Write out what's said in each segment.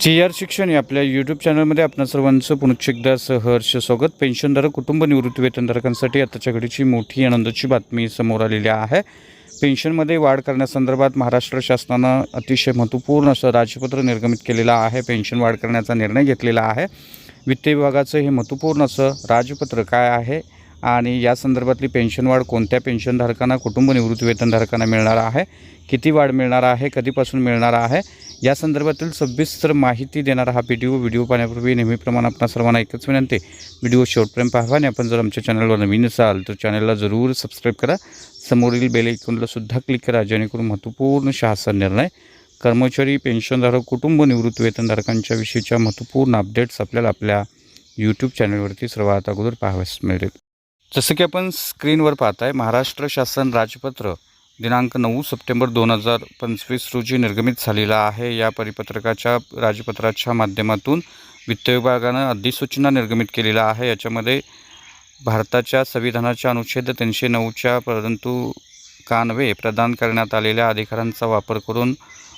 ची आर शिक्षण या आपल्या यूट्यूब चॅनलमध्ये आपणा सर्वांचं पुनश्च एकदा सहर्ष स्वागत. पेन्शनधारक कुटुंब निवृत्ती वेतनधारकांसाठी आताच्या घडीची मोठी आनंदाची बातमी समोर आलेली आहे. पेन्शनमध्ये वाढ करण्यासंदर्भात महाराष्ट्र शासनानं अतिशय महत्त्वपूर्ण असं राजपत्र निर्गमित केलेलं आहे. पेन्शन वाढ करण्याचा निर्णय घेतलेला आहे. वित्त विभागाचं हे महत्त्वपूर्ण असं राजपत्र काय आहे आणि या संदर्भातली पेन्शन वाढ कोणत्या पेन्शनधारकांना कुटुंब निवृत्ती वेतनधारकांना मिळणार आहे? किती वाढ मिळणार आहे? कधीपासून मिळणार आहे? या संदर्भातील सविस्तर माहिती देणारा हा व्हिडिओ व्हिडिओ पाहण्यापूर्वी नेहमीप्रमाणे आपणा सर्वांना एकच विनंती व्हिडिओ शेवटपर्यंत पाहावा आणि आपण जर आमच्या चॅनलवर नवीन असाल तर चॅनलला जरूर सबस्क्राईब करा. समोरील बेल ऐकूनला सुद्धा क्लिक करा जेणेकरून महत्त्वपूर्ण शासन निर्णय कर्मचारी पेन्शनधारक कुटुंब निवृत्ती वेतनधारकांच्या विषयीच्या महत्त्वपूर्ण अपडेट्स आपल्याला आपल्या यूट्यूब चॅनलवरती सर्वात अगोदर पाहावयास मिळेल. जसं की आपण स्क्रीनवर पाहताय महाराष्ट्र शासन राजपत्र दिनांक नऊ सप्टेंबर दोन हजार पंचवीस रोजी निर्गमित झालेला आहे. या परिपत्रकाच्या राजपत्राच्या माध्यमातून वित्त विभागानं अधिसूचना निर्गमित केलेला आहे. याच्यामध्ये भारताच्या संविधानाच्या अनुच्छेद तीनशे नऊच्या परंतु कानवे प्रदान करण्यात आलेल्या अधिकारांचा वापर करून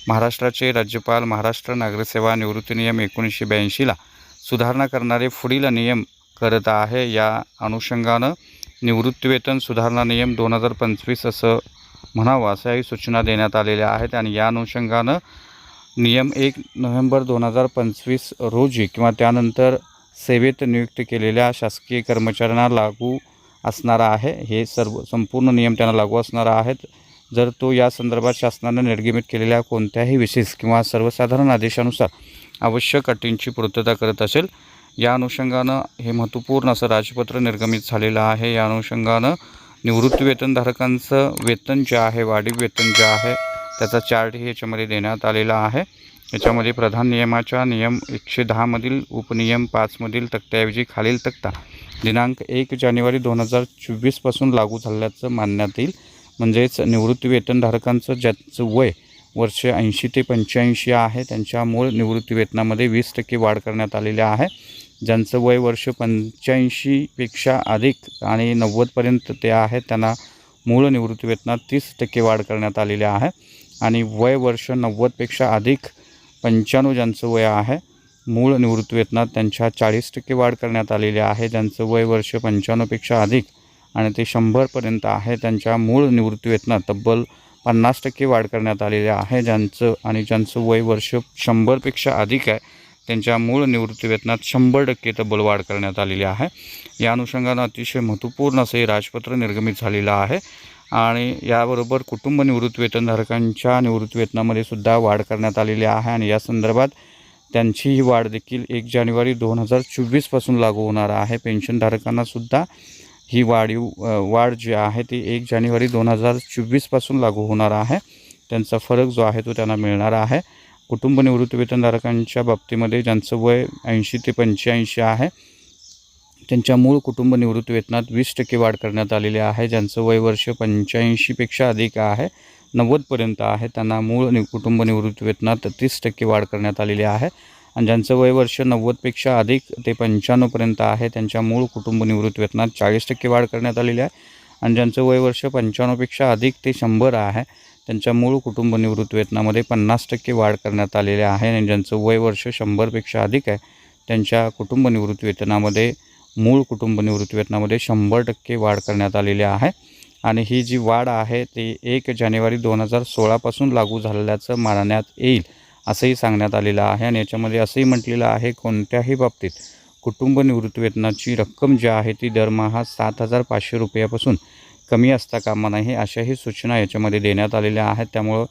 महाराष्ट्राचे राज्यपाल महाराष्ट्र नागरिक निवृत्ती नियम एकोणीसशे ब्याऐंशीला सुधारणा करणारे पुढील नियम करत आहे. या अनुषंगानं निवृत्तीवेतन सुधारणा नियम दोन हजार पंचवीस असं म्हणावं अशाही सूचना देण्यात आलेल्या आहेत आणि या अनुषंगानं नियम एक नोव्हेंबर दोन हजार पंचवीस रोजी किंवा त्यानंतर सेवेत नियुक्त केलेल्या शासकीय कर्मचाऱ्यांना लागू असणारा आहे. हे सर्व संपूर्ण नियम त्यांना लागू असणार आहेत. जर तो या संदर्भात शासनानं निर्गमित केलेल्या कोणत्याही विशेष किंवा सर्वसाधारण आदेशानुसार आवश्यक अटींची पूर्तता करत असेल या अनुषंगानं हे महत्त्वपूर्ण असं राजपत्र निर्गमित झालेलं आहे. या अनुषंगानं निवृत्तीवेतनधारकांचं वेतन जे आहे वाढीव वेतन जे आहे त्याचा चार्टही याच्यामध्ये देण्यात आलेला आहे. याच्यामध्ये प्रधान नियमाच्या नियम एकशे दहामधील उपनियम पाचमधील तक्त्याऐवजी खालील तक्ता. दिनांक एक जानेवारी दोन हजार चोवीसपासून लागू झाल्याचं मानण्यात येईल. म्हणजेच निवृत्ती वेतनधारकांचं ज्याचं वय वर्ष ऐंशी ते पंच्याऐंशी आहे त्यांच्या मूळ निवृत्ती वेतनामध्ये वीस टक्के वाढ करण्यात आलेली आहे. ज्यांचं वय वर्ष पंच्याऐंशीपेक्षा अधिक आणि नव्वदपर्यंत ते आहे त्यांना मूळ निवृत्तीवेतनात तीस टक्के वाढ करण्यात आलेली आहे. आणि वय वर्ष नव्वदपेक्षा अधिक पंच्याण्णव ज्यांचं वय आहे मूळ निवृत्तीवेतनात त्यांच्या चाळीस टक्के वाढ करण्यात आलेली आहे. ज्यांचं वय वर्ष पंच्याण्णवपेक्षा अधिक आणि ते शंभरपर्यंत आहे त्यांच्या मूळ निवृत्तीवेतनात तब्बल पन्नास टक्के वाढ करण्यात आलेली आहे. ज्यांचं आणि ज्यांचं वय वर्ष शंभरपेक्षा अधिक आहे त्यांच्या मूळ निवृत्ती वेतनात शंभर टक्के तब्बल वाढ करण्यात आलेली आहे. या अनुषंगानं अतिशय महत्त्वपूर्ण असं हे राजपत्र निर्गमित झालेलं आहे. आणि याबरोबर कुटुंब निवृत्तीवेतनधारकांच्या वेतनधारकांच्या सुद्धा वाढ करण्यात आलेली आहे. आणि या संदर्भात त्यांची ही वाढ देखील एक जानेवारी दोन हजार चोवीसपासून लागू होणार आहे. पेन्शनधारकांनासुद्धा ही वाढीव वाढ जी आहे ती एक जानेवारी दोन हजार चोवीसपासून लागू होणार आहे. त्यांचा फरक जो आहे तो त्यांना मिळणार आहे. कुटुंब निवृत्तीवेतनधारकांच्या बाबतीमध्ये ज्यांचं वय ऐंशी ते पंच्याऐंशी आहे त्यांच्या मूळ कुटुंब निवृत्ती वेतनात वीस टक्के वाढ करण्यात आलेली आहे. ज्यांचं वय वर्ष पंच्याऐंशीपेक्षा अधिक आहे नव्वदपर्यंत आहे त्यांना मूळ नि कुटुंब निवृत्ती वेतनात तीस टक्के वाढ करण्यात आलेली आहे. आणि ज्यांचं वय वर्ष नव्वदपेक्षा अधिक ते पंच्याण्णवपर्यंत आहे त्यांच्या मूळ कुटुंब निवृत्ती वेतनात चाळीस टक्के वाढ करण्यात आलेली आहे. आणि ज्यांचं वय वर्ष पंच्याण्णवपेक्षा अधिक ते शंभर आहे त्यांच्या मूळ कुटुंब निवृत्ती वेतनामध्ये पन्नास टक्के वाढ करण्यात आलेली आहे आणि ज्यांचं वय वर्ष शंभरपेक्षा अधिक आहे त्यांच्या कुटुंब निवृत्ती वेतनामध्ये मूळ कुटुंब निवृत्ती वेतनामध्ये शंभर टक्के वाढ करण्यात आलेली आहे. आणि ही जी वाढ आहे ती एक जानेवारी दोन हजार सोळापासून लागू झालेल्याचं मानण्यात येईल असंही सांगण्यात आलेलं आहे. आणि याच्यामध्ये असंही म्हटलेलं आहे कोणत्याही बाबतीत कुटुंब निवृत्ती वेतनाची रक्कम जी आहे ती दरमहा सात हजार पाचशे रुपयापासून कमी असता कामा नाही अशाही सूचना याच्यामध्ये देण्यात आलेल्या आहेत. त्यामुळं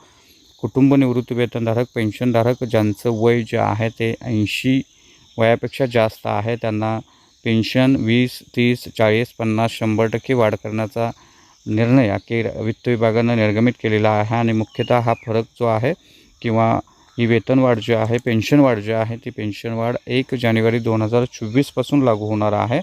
कुटुंब निवृत्ती वेतनधारक पेन्शनधारक ज्यांचं वय जे आहे ते ऐंशी वयापेक्षा जास्त आहे त्यांना पेन्शन वीस तीस चाळीस पन्नास शंभर टक्के वाढ करण्याचा निर्णय अखेर वित्त विभागानं निर्गमित केलेला आहे. आणि मुख्यतः हा फरक जो आहे किंवा ही वेतनवाढ जी आहे पेन्शन वाढ जी आहे ती पेन्शन वाढ एक जानेवारी दोन हजार चोवीसपासून लागू होणार आहे.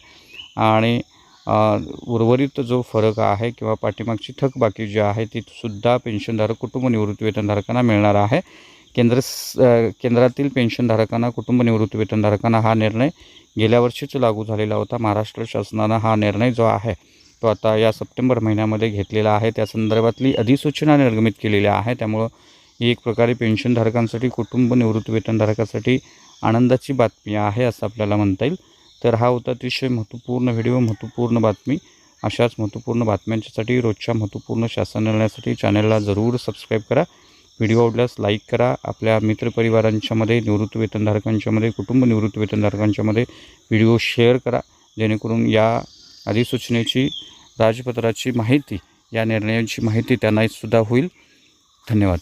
आणि उर्वरित जो फरक आहे किंवा पाठीमागची थकबाकी जी आहे ती सुद्धा पेन्शनधारक कुटुंब निवृत्तीवेतनधारकांना मिळणार आहे. केंद्र केंद्रातील पेन्शनधारकांना कुटुंब निवृत्तीवेतनधारकांना हा निर्णय गेल्या वर्षीच लागू झालेला होता. महाराष्ट्र शासनानं हा निर्णय जो आहे तो आता या सप्टेंबर महिन्यामध्ये घेतलेला आहे. त्या संदर्भातली अधिसूचना निर्गमित केलेली आहे. त्यामुळं ही एक प्रकारे पेन्शनधारकांसाठी कुटुंब निवृत्तीवेतनधारकासाठी आनंदाची बातमी आहे असं आपल्याला म्हणता येईल. तर हा होता अतिशय महत्त्वपूर्ण व्हिडिओ महत्त्वपूर्ण बातमी. अशाच महत्त्वपूर्ण बातम्यांच्यासाठी रोजच्या महत्त्वपूर्ण शासन निर्णयासाठी चॅनलला जरूर सबस्क्राईब करा. व्हिडिओ आवडल्यास लाईक करा. आपल्या मित्रपरिवारांच्यामध्ये निवृत्तीवेतनधारकांच्यामध्ये कुटुंब निवृत्तीवेतनधारकांच्यामध्ये व्हिडिओ शेअर करा. जेणेकरून या अधिसूचनेची राजपत्राची माहिती या निर्णयांची माहिती त्यांनासुद्धा होईल. धन्यवाद.